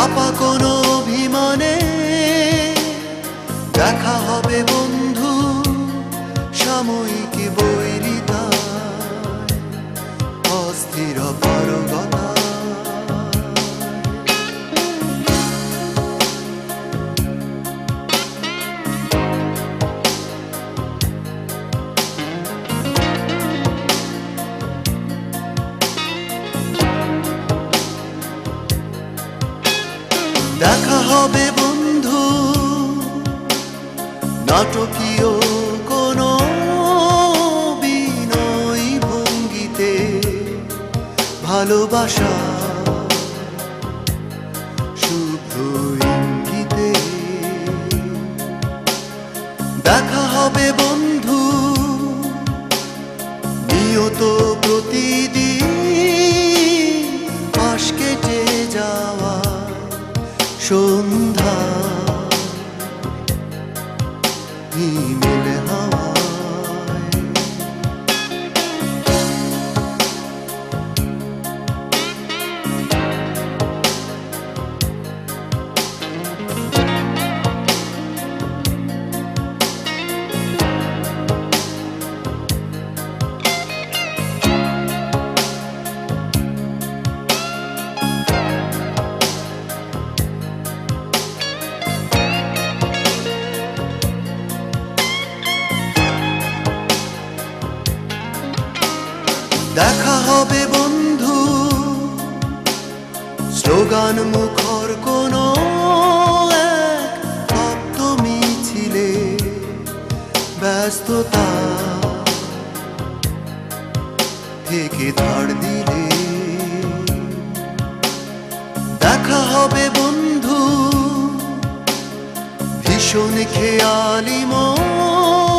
চাপা কোনো অভিমানে দেখা হবে বন্ধু নাটকীয় কোনো বিনয় ভঙ্গিতে ভালোবাসা শুভ ইঙ্গিতে দেখা হবে সন্ধ্যা। হিমেল দেখা হবে বন্ধু। স্লোগান মুখর কোন মিছিলে ব্যস্ততা। থেকে ধার দিলে। দেখা হবে বন্ধু। ভীষণ খেয়ালি মনে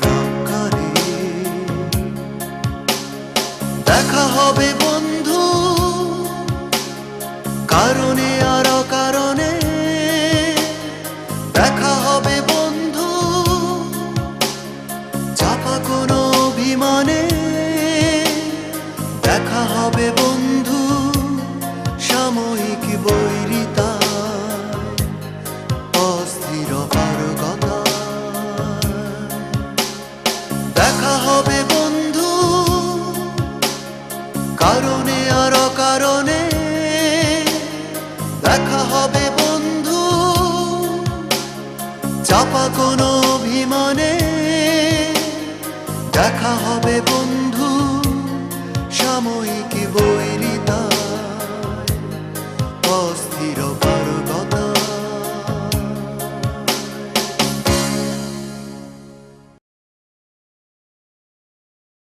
প্রাকারে দেখা হবে বন্ধু, কারণে দেখা হবে বন্ধু কোনো অভিমানে। দেখা হবে বন্ধু, সাময়িক বৈরিতা হবে বন্ধু। চাপা কোনো অভিমানে দেখা হবে বন্ধু। সাময়িক বৈরী